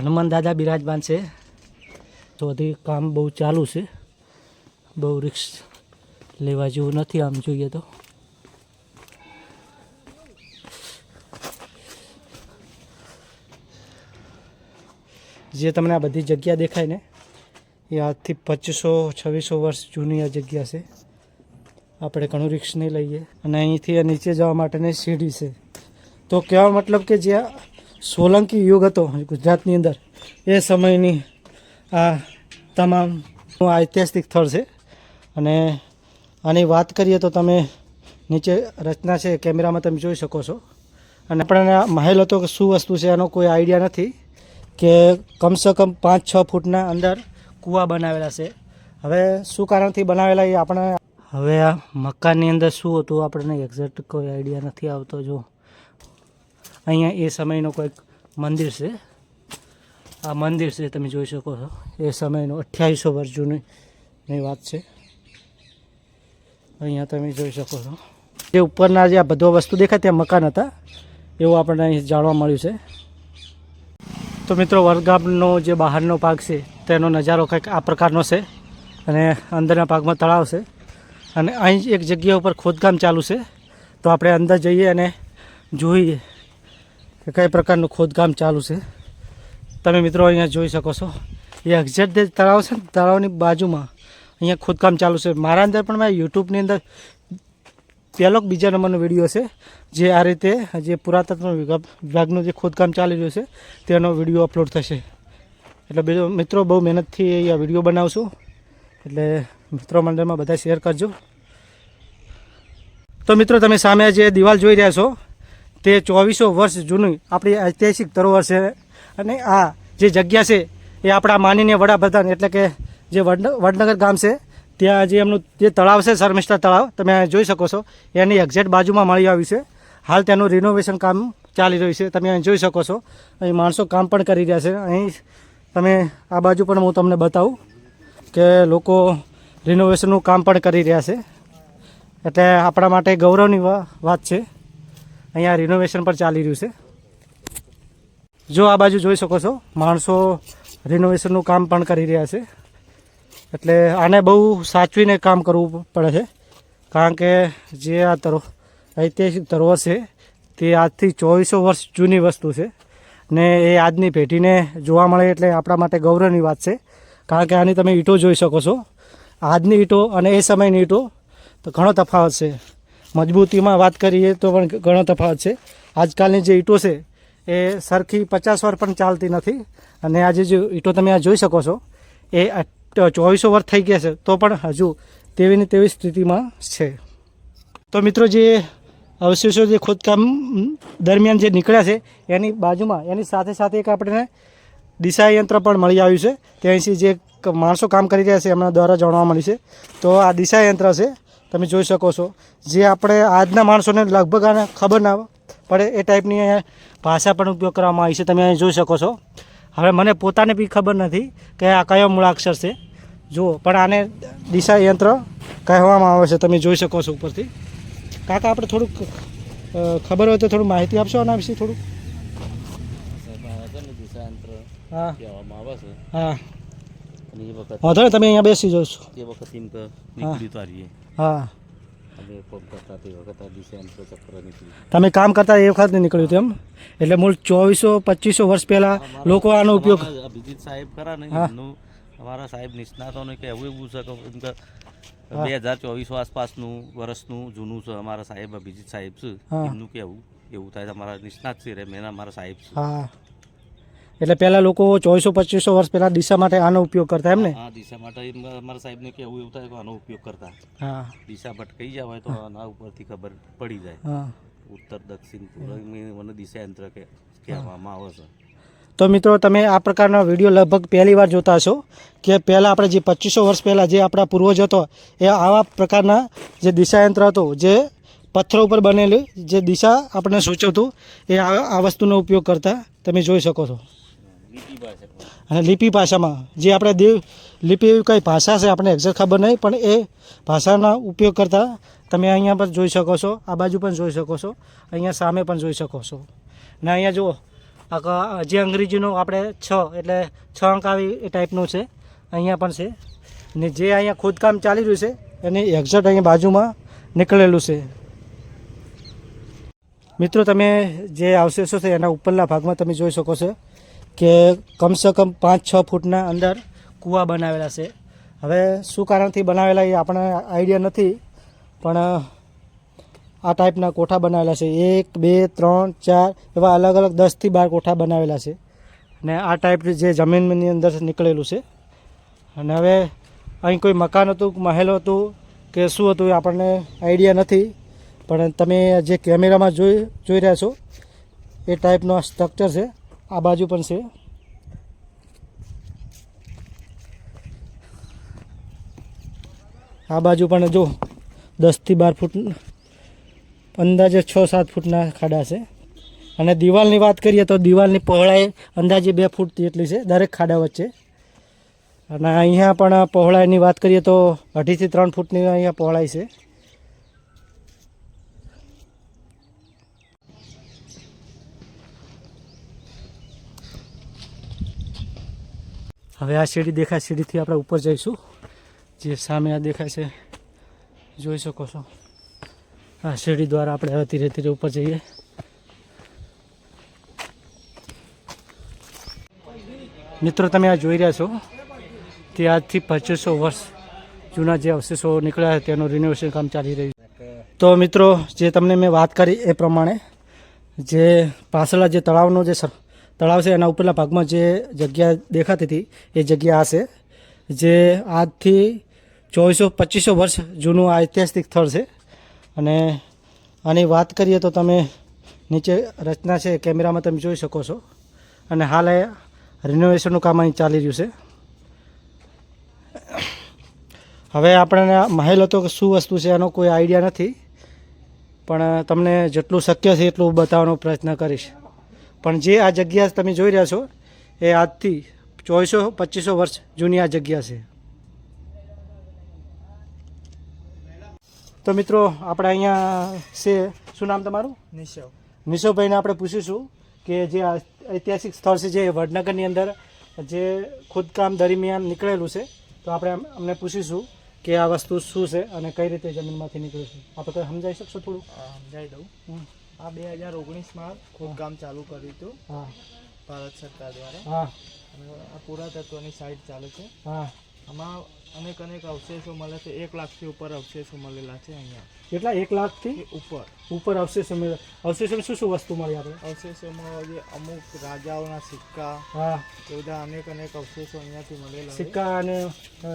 હનુમાન દાદા બિરાજમાન છે. તો હજી કામ બહુ ચાલુ છે. બહુ રિક્સ લેવા જેવું નથી આમ જોઈએ તો. જે તમને આ બધી જગ્યા દેખાય ને, એ આજથી પચીસો, છવ્વીસો વર્ષ જૂની આ જગ્યા છે. આપણે ઘણું રિક્સ નહીં લઈએ. અને અહીંથી નીચે જવા માટેની સીડી છે. તો કહેવા મતલબ કે જે આ સોલંકી યુગ હતો ગુજરાતની અંદર. એ સમયની આ તમામ ઐતિહાસિક સ્થળ છે. અને આની વાત કરીએ તો તમે નીચે રચના છે, કેમેરામાં તમે જોઈ શકો છો. અને આપણને મહેલ હતો કે શું વસ્તુ છે એનો કોઈ આઈડિયા નથી કે કમસે કમ પાંચ છ ફૂટના અંદર કૂવા બનાવેલા છે. હવે શું કારણથી બનાવેલા એ આપણે હવે આ મકાનની અંદર શું હતું આપણને એક્ઝેક્ટ કોઈ આઈડિયા નથી આવતો જો. અહીંયા એ સમયનો કોઈક મંદિર છે. આ મંદિર છે, તમે જોઈ શકો છો. એ સમયનો અઠ્યાવીસો વર્ષ જૂની વાત છે. અહીંયા તમે જોઈ શકો છો. જે ઉપરના જે આ બધો વસ્તુ દેખાય, ત્યાં મકાન હતા. એવું આપણને અહીં જાણવા મળ્યું છે. તો મિત્રો, વરગામનો જે બહારનો ભાગ છે, તેનો નજારો કંઈક આ પ્રકારનો છે અને અંદરના ભાગમાં તળાવ છે. અને અહીં એક જગ્યા ઉપર ખોદકામ ચાલુ છે. તો આપણે અંદર જઈએ અને જોઈએ કે કઈ પ્રકારનું ખોદકામ ચાલુ છે? તમે મિત્રો અહીંયા જોઈ શકો છો. એ એક્ઝેક્ટ જે તળાવ છે ને, તળાવની બાજુમાં અહીંયા ખોદકામ ચાલુ છે. મારા અંદર પણ મેં યુટ્યુબની અંદર પહેલો બીજા નંબરનો વીડિયો છે, જે આ રીતે જે પુરાતત્વ વિભાગ, વિભાગનું જે ખોદકામ ચાલી રહ્યું છે, તેનો વીડિયો અપલોડ થશે. એટલે બીજો મિત્રો, બહુ મહેનતથી આ વીડિયો બનાવશું. એટલે મિત્રો મંડળમાં બધા શેર કરજો. તો મિત્રો, તમે સામે જે દિવાલ જોઈ રહ્યા છો તે ચોવીસો વર્ષ જૂની આપણી ઐતિહાસિક ધરોહર છે. અને આ જે જગ્યા છે, એ આપણા માનીને વડાપ્રધાન એટલે કે જે વડ, વડનગર ગામ છે, ત્યાં જે એમનું જે તળાવ છે શર્મિષ્ઠા તળાવ, તમે જોઈ શકો છો. એની એક્ઝેક્ટ બાજુમાં મળી આવ્યું છે. હાલ તેનું રિનોવેશન કામ ચાલી રહ્યું છે. તમે અહીં જોઈ શકો છો. અહીં માણસો કામ પણ કરી રહ્યા છે. અહીં તમે આ બાજુ પણ હું તમને બતાવું કે લોકો રિનોવેશનનું કામ પણ કરી રહ્યા છે. એટલે આપણા માટે ગૌરવની વાત છે. અહીંયા રિનોવેશન પણ ચાલી રહ્યું છે. જો આ બાજુ જોઈ શકો છો, માણસો રિનોવેશનનું કામ પણ કરી રહ્યા છે. એટલે આને બહુ સાચવીને કામ કરવું પડે છે. કારણ કે જે આ તરો, ઐતિહાસિક ધરોહર છે, તે આજથી ચોવીસો વર્ષ જૂની વસ્તુ છે. ને એ આજની પેઢીને જોવા મળે એટલે આપણા માટે ગૌરવની વાત છે. કારણ કે આની તમે ઈંટો જોઈ શકો છો. આજની ઈંટો અને એ સમયની ઈંટો, તો ઘણો તફાવત છે. મજબૂતીમાં વાત કરીએ તો પણ ઘણો તફાવત છે. આજકાલની જે ઈંટો છે, એ સરખી પચાસ વાર પણ ચાલતી નથી. અને આજે જે ઈંટો તમે આ જોઈ શકો છો, એ ચોવીસો વર્ષ થઈ ગયા છે, તો પણ હજુ તેવીની તેવી સ્થિતિમાં છે. તો મિત્રો જે અવશેષો જે ખોદકામ દરમિયાન જે નીકળ્યા છે, એની બાજુમાં, એની સાથે સાથે એક આપણને દિશા યંત્ર પણ મળી આવ્યું છે. ત્યાંથી જે માણસો કામ કરી રહ્યા છે, એમના દ્વારા જાણવા મળ્યું છે. તો આ દિશા યંત્ર છે તમે જોઈ શકો છો. જે આપણે આજના માણસોને લગભગ આને ખબર ના પડે એ ટાઈપની અહીંયા ભાષા પણ ઉપયોગ કરવામાં આવી છે. તમે અહીં જોઈ શકો છો. હવે મને પોતાને બી ખબર નથી કે આ કયો મૂળાક્ષર છે. જુઓ પણ આને દિશા યંત્ર કહેવામાં આવે છે. તમે જોઈ શકો છો ઉપરથી. કાકા આપણે થોડુંક ખબર હોય તો થોડું માહિતી આપશો આના વિશે થોડુંક? ને હા. હા. વખત વાંધો નહીં તમે અહીંયા બેસી જાઓ છો એ વખત નીકળી હા. તમે કામ કરતા એ વખત નીકળ્યું તેમ? એટલે મૂળ ચોવીસો પચીસો વર્ષ પહેલા લોકો આનો ઉપયોગ અભિજીત સાહેબ ખરા ને અમારા સાહેબ નિષ્ણાતોને કે એવું એવું છે કે. બે હજાર ચોવીસો આસપાસનું વર્ષનું જૂનું છે અમારા સાહેબ અભિજીત સાહેબ છે એમનું કેવું એવું થાય અમારા નિષ્ણાત છે રે મેં અમારા સાહેબ છે. એટલે પહેલાં લોકો ચોવીસો પચીસો વર્ષ પહેલાં દિશા માટે આનો ઉપયોગ કરતા એમ ને? આ દિશા માટે અમારા સાહેબને કેવું એવું થાય કે આનો ઉપયોગ કરતા. હા. દિશા ભટકાઈ જાય હોય તો આના ઉપરથી ખબર પડી જાય. હા. ઉત્તર દક્ષિણ પૂર્વ મને દિશાયંત્ર કે કહેવામાં આવે છે. તો મિત્રો તમે આ પ્રકારના વીડિયો લગભગ પહેલી વાર જોતા હશો કે પહેલાં આપણે જે પચીસો વર્ષ પહેલાં જે આપણા પૂર્વજ હતો એ આવા પ્રકારના જે દિશાયંત્ર હતું જે પથ્થરો ઉપર બનેલું જે દિશા આપણને સૂચવતું એ આ વસ્તુનો ઉપયોગ કરતા તમે જોઈ શકો છો. અને લિપિ ભાષામાં, જે આપણે દેવ, લિપિ એવી કઈ ભાષા છે, આપણે એક્ઝેક્ટ ખબર નહીં, પણ એ ભાષાના ઉપયોગ કરતાં તમે અહીંયા પણ જોઈ શકો છો, આ બાજુ પણ જોઈ શકો છો, અહીંયા સામે પણ જોઈ શકો છો. ને અહીંયા જુઓ, આ જે અંગ્રેજીનું આપણે છ, એટલે છ અંક આવી એ ટાઈપનું છે, અહીંયા પણ છે. ને જે અહીંયા ખોદકામ ચાલી રહ્યું છે, એની એક્ઝેક્ટ અહીંયા બાજુમાં નીકળેલું છે. મિત્રો, તમે જે અવશેષો છે એના ઉપરના ભાગમાં તમે જોઈ શકો છો. કે કમસે કમ પાંચ, છ ફૂટના અંદર કૂવા બનાવેલા છે. હવે શું કારણથી બનાવેલા એ આપણને આઈડિયા નથી, પણ આ ટાઈપના કોઠા બનાવેલા છે. એક, બે, ત્રણ, ચાર એવા અલગ અલગ દસથી બાર કોઠા બનાવેલા છે. અને આ ટાઈપ જે જમીનની અંદર નીકળેલું છે. અને હવે અહીં કોઈ મકાન હતું, મહેલ હતું કે શું હતું એ આપણને આઈડિયા નથી, પણ તમે જે કેમેરામાં જોઈ જોઈ રહ્યા છો, એ ટાઈપનો સ્ટ્રક્ચર છે. આ બાજુ પણ છે. આ બાજુ પણ જો દસથી બાર ફૂટ અંદાજે છ સાત ફૂટના ખાડા છે. અને દિવાલની વાત કરીએ તો દિવાલની પહોળાઈ અંદાજે બે ફૂટ જેટલી છે, દરેક ખાડા વચ્ચે. અને અહીંયા પણ પહોળાઈની વાત કરીએ તો અઢીથી ત્રણ ફૂટની અહીંયા પહોળાઈ છે. હવે આ સીડી દેખાય, સીડીથી આપણે ઉપર જઈશું. જે સામે આ દેખાય છે, જોઈ શકો છો. આ સીડી દ્વારા આપણે હવે ધીરે ધીરે ઉપર જઈએ. મિત્રો, તમે આ જોઈ રહ્યા છો તે આજથી પચીસો વર્ષ જૂના જે અવશેષો નીકળ્યા તેનું રિનોવેશન કામ ચાલી રહ્યું છે. તો મિત્રો, જે તમને મેં વાત કરી એ પ્રમાણે, જે પાછળના જે તળાવનો જે સર- તળાવ છે, એના ઉપરના ભાગમાં જે જગ્યા દેખાતી હતી, એ જગ્યા આ છે, જે આજથી ચોવીસો, પચીસો વર્ષ જૂનું આ ઐતિહાસિક સ્થળ છે. અને આની વાત કરીએ તો તમે નીચે રચના છે, કેમેરામાં તમે જોઈ શકો છો. અને હાલ એ રિનોવેશનનું કામ અહીં ચાલી રહ્યું છે. હવે આપણને મહેલ હતો કે શું વસ્તુ છે, એનો કોઈ આઈડિયા નથી. પણ તમને જેટલું શક્ય છે એટલું બતાવવાનો પ્રયત્ન કરીશ. પણ જે આ જગ્યા તમે જોઈ રહ્યા છો એ આજથી ચોવીસો પચીસો વર્ષ જૂની આ જગ્યા છે. તો મિત્રો આપણે અહીંયા છે. શું નામ તમારું? નિશવ. નિશોભાઈને આપણે પૂછીશું કે જે ઐતિહાસિક સ્થળ છે જે વડનગરની અંદર જે ખોદકામ દરમિયાન નીકળેલું છે તો આપણે અમ- અમને પૂછીશું કે આ વસ્તુ શું છે અને કઈ રીતે જમીનમાંથી નીકળ્યું છે. આપણે સમજાવી શકશો થોડું? સમજાવી દઉં. આ બે હજાર ઓગણીસમાં ખોદકામ ચાલુ કર્યું હતું ભારત સરકાર દ્વારા. અને આ પુરાતત્વની સાઇટ ચાલે છે. હા. આમાં અનેક અનેક અવશેષો મળે છે. એક લાખથી ઉપર અવશેષો મળેલા છે અહીંયા. કેટલા? એક લાખથી? ઉપર. ઉપર અવશેષો મળે. અવશેષોમાં શું શું વસ્તુ મળી આપણે? અવશેષોમાં જે અમુક રાજાઓના સિક્કા હા. એ બધા અનેક અનેક અવશેષો અહીંયાથી મળેલા સિક્કા અને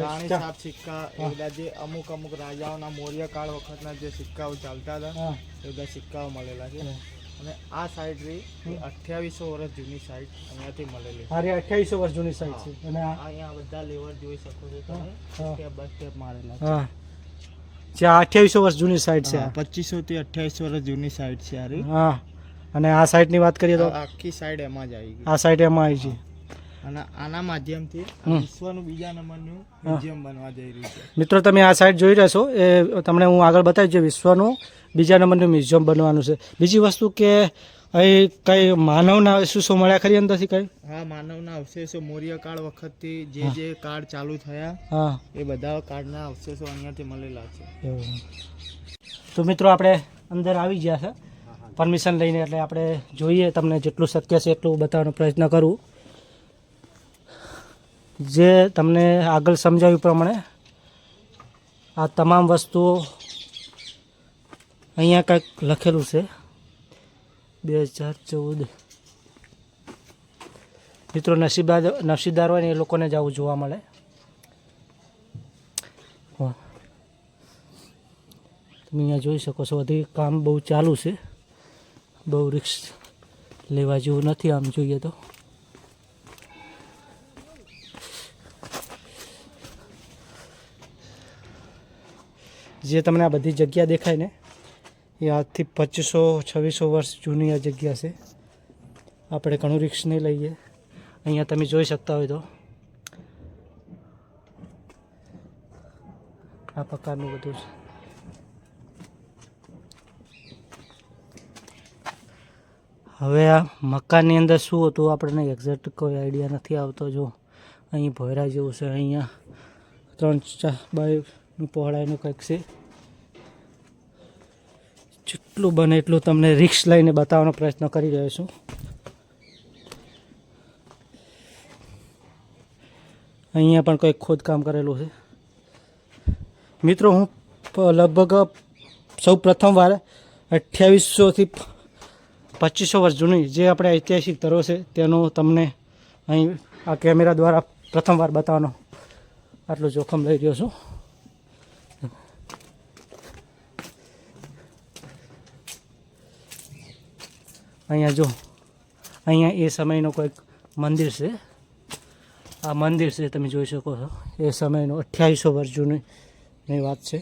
રાણી સાપ સિક્કા એ બધા જે અમુક અમુક રાજાઓના મૌર્ય કાળ વખતના જે સિક્કાઓ ચાલતા હતા એ બધા સિક્કાઓ મળેલા છે. અને આ સાઈડ રહી અઠ્યાવીસો વર્ષ જૂની સાઇટ અહીંયાથી મળેલી. અરે અઠ્યાવીસો વર્ષ જૂની સાઈડ છે. અને અહીંયા બધા લેવર જોઈ શકો છો તમે. બસ સ્ટેપ બાય સ્ટેપ મારેલા હા. જે અઠ્યાવીસો વર્ષ જૂની સાઈડ છે પચીસો થી અઠ્યાવીસો વર્ષ જૂની સાઇટ છે અરે હા. અને આ સાઈડની વાત કરીએ તો આખી સાઈડ એમાં જ આવી ગઈ. આ સાઈડ એમાં આવી છે અને આના માધ્યમથી. વિશ્વનું બીજા નંબરનું મ્યુઝિયમ બનવા જઈ રહ્યું છે. મિત્રો તમે આ સાઈડ જોઈ રહ્યા છો. એ તમને હું આગળ બતાવી જે વિશ્વનું બીજા નંબરનું મ્યુઝિયમ બનવાનું છે. બીજી વસ્તુ કે અહીં કઈ માનવના અવશેષો મળ્યા ખરી અંદરથી કઈ? હા માનવના અવશેષો મૌર્ય કાળ વખતથી જે જે કાળ ચાલુ થયા હા. એ બધા કાળના અવશેષો અહીંયાથી મળેલા છે. તો મિત્રો આપણે અંદર આવી ગયા છે. પરમિશન લઈને એટલે આપણે જોઈએ તમને જેટલું શક્ય છે એટલું બતાવવાનો પ્રયત્ન કરું. જે તમને આગળ સમજાવ્યું પ્રમાણે આ તમામ વસ્તુઓ અહીંયા કંઈક લખેલું છે. બે હજાર ચૌદ. મિત્રો નસીબદાર નસીબદાર હોય ને એ લોકોને જ આવું જોવા મળે. તમે અહીંયા જોઈ શકો છો, બધી કામ બહુ ચાલુ છે. બહુ રિક્સ લેવા જેવું નથી આમ જોઈએ તો. જે તમને આ બધી જગ્યા દેખાય ને, એ આજથી પચીસો, છવ્વીસો વર્ષ જૂની આ જગ્યા છે. આપણે ઘણું રિક્સ નહીં લઈએ. અહીંયા તમે જોઈ શકતા હોય તો. આ પ્રકારનું બધું છે. હવે આ મકાનની અંદર શું હતું આપણને એક્ઝેક્ટ કોઈ આઈડિયા નથી આવતો. જો, અહીં ભોયરા જેવું છે, અહીંયા ત્રણ ચાર બાયની પહોળાઈનું કંઈક છે. જેટલું બને એટલું તમને રિક્સ લઈને બતાવવાનો પ્રયત્ન કરી રહ્યો છું. અહીંયા પણ કંઈક ખોદકામ કરેલું છે. મિત્રો, હું લગભગ સૌ પ્રથમવાર અઠ્યાવીસોથી પચીસો વર્ષ જૂની જે આપણે ઐતિહાસિક તરો છે, તેનો તમને અહીં આ કેમેરા દ્વારા પ્રથમવાર બતાવવાનો આટલું જોખમ લઈ રહ્યો છું. અહીંયા જો, અહીંયા એ સમયનો કોઈક મંદિર છે. આ મંદિર છે, તમે જોઈ શકો છો. એ સમયનું અઠ્યાવીસો વર્ષ જૂની વાત છે.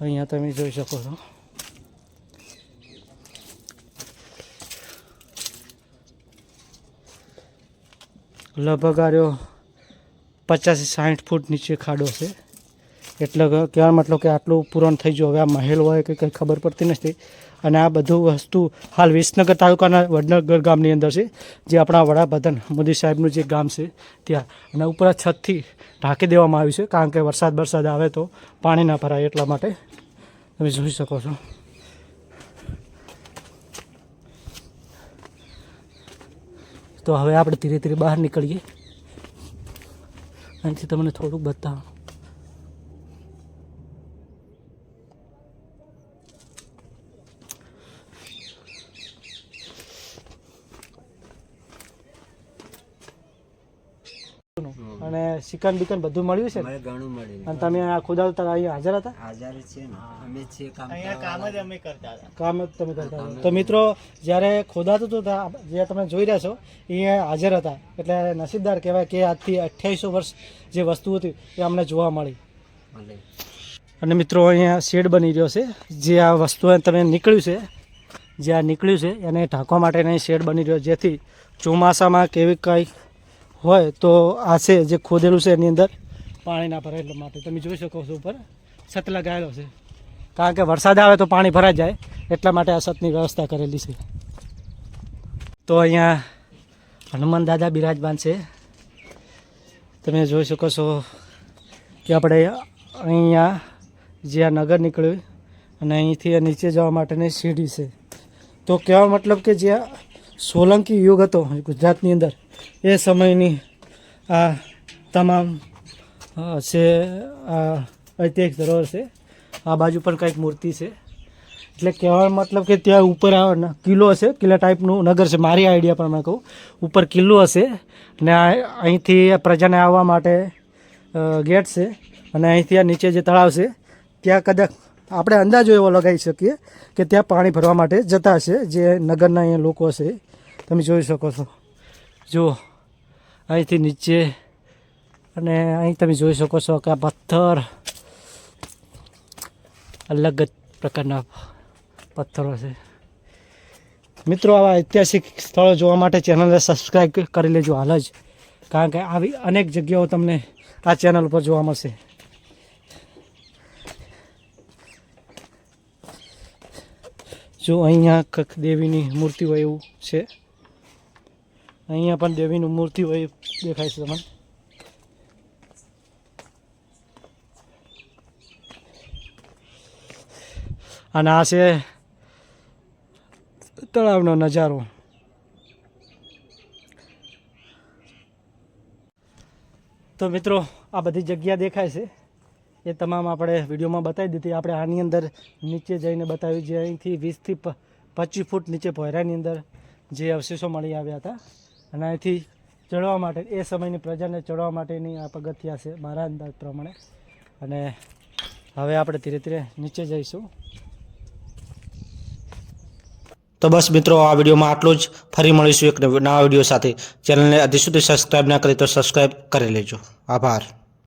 અહીંયા તમે જોઈ શકો છો. લગભગ આ રહ્યો પચાસથી સાઠ ફૂટ નીચે ખાડો છે. એટલે કે મતલબ કે આટલું પૂરણ થઈ ગયું. હવે આ મહેલ હોય કે કંઈ ખબર પડતી નથી. અને આ બધું વસ્તુ હાલ વિસનગર તાલુકાના વડનગર ગામની અંદર છે, જે આપણા વડાપ્રધાન મોદી સાહેબનું જે ગામ છે ત્યાં. અને ઉપર છતથી ઢાંકી દેવામાં આવ્યું છે, કારણ કે વરસાદ વરસાદ આવે તો પાણી ના ભરાય એટલા માટે. તમે જોઈ શકો છો. તો હવે આપણે ધીરે ધીરે બહાર નીકળીએ. અહીંથી તમને થોડુંક બતાવો અને ચિકન બિકન બધું મળ્યું છે? ને? ઘણું મળ્યું. અને તમે આ ખુદા તારા અહીંયા હાજર હતા? હાજર છે ને. અમે છે કામ અહીંયા કામ જ અમે કરતા હતા. કામ જ તમે કરતા હતા. તો મિત્રો જ્યારે ખોદાતું હતું ત્યાં જે તમે જોઈ રહ્યા છો એ અહીંયા હાજર હતા. એટલે નસીબદાર કહેવાય કે આજથી અઠ્યાવીસો વર્ષ જે વસ્તુ હતી એ અમને જોવા મળી. અને મિત્રો અહીંયા શેડ બની રહ્યો છે. જે આ વસ્તુ તમે નીકળ્યું છે જે આ નીકળ્યું છે એને ઢાંકવા માટે અહીં શેડ બની રહ્યો જેથી ચોમાસામાં કેવી કંઈ હોય તો આ છે જે ખોદેલું છે એની અંદર પાણી ના ભરાય એટલા માટે. તમે જોઈ શકો છો ઉપર છત લગાવેલો છે. કારણ કે વરસાદ આવે તો પાણી ભરાઈ જાય એટલા માટે આ છતની વ્યવસ્થા કરેલી છે. તો અહીંયા હનુમાન દાદા બિરાજમાન છે. તમે જોઈ શકો છો કે આપણે અહીંયા જે આ નગર નીકળ્યું અને અહીંથી નીચે જવા માટેની સીડી છે. તો કહેવા મતલબ કે જે આ સોલંકી યુગ હતો ગુજરાતની અંદર. એ સમયની આ તમામ છે ઐતિહાસિક ધરોહર છે. આ બાજુ પણ કંઈક મૂર્તિ છે. એટલે કહેવાનો મતલબ કે ત્યાં ઉપર કિલ્લો હશે, કિલ્લા ટાઈપનું નગર છે. મારી આઈડિયા પણ મેં કહું. ઉપર કિલ્લો હશે ને અહીંથી પ્રજાને આવવા માટે ગેટ છે અને અહીંથી આ નીચે જે તળાવ છે, ત્યાં કદાચ આપણે અંદાજો એવો લગાવી શકીએ કે ત્યાં પાણી ભરવા માટે જતા હશે જે નગરના અહીંયા લોકો છે તમે જોઈ શકો છો. જુઓ અહીંથી નીચે અને અહીં તમે જોઈ શકો છો કે આ પથ્થર અલગ જ પ્રકારના પથ્થરો છે. મિત્રો, આવા ઐતિહાસિક સ્થળો જોવા માટે ચેનલને સબસ્ક્રાઈબ કરી લેજો હાલ જ, કારણ કે આવી અનેક જગ્યાઓ તમને આ ચેનલ ઉપર જોવા મળશે. જો અહીંયા કંઈક દેવીની મૂર્તિ હોય એવું છે. અહીંયા પણ દેવીનું મૂર્તિ હોય દેખાય છે તમને. અને આ છે તળાવનો નજારો. તો મિત્રો, આ બધી જગ્યા દેખાય છે. એ તમામ આપણે વિડીયોમાં બતાવી દીધી. આપણે આની અંદર નીચે જઈને બતાવ્યું જે અહીંથી વીસથી પચીસ ફૂટ નીચે ભોયરાની અંદર જે અવશેષો મળી આવ્યા હતા. અને અહીંથી ચડવા માટે, એ સમયની પ્રજાને ચડવા માટેની આ પગથિયા છે મારા અંદાજ પ્રમાણે. અને હવે આપણે ધીરે ધીરે નીચે જઈશું. તો બસ મિત્રો, આ વિડીયોમાં આટલું જ. ફરી મળીશું એક નવા વીડિયો સાથે. ચેનલને હજી સુધી સબસ્ક્રાઈબ ના કરી તો સબસ્ક્રાઈબ કરી લેજો. આભાર.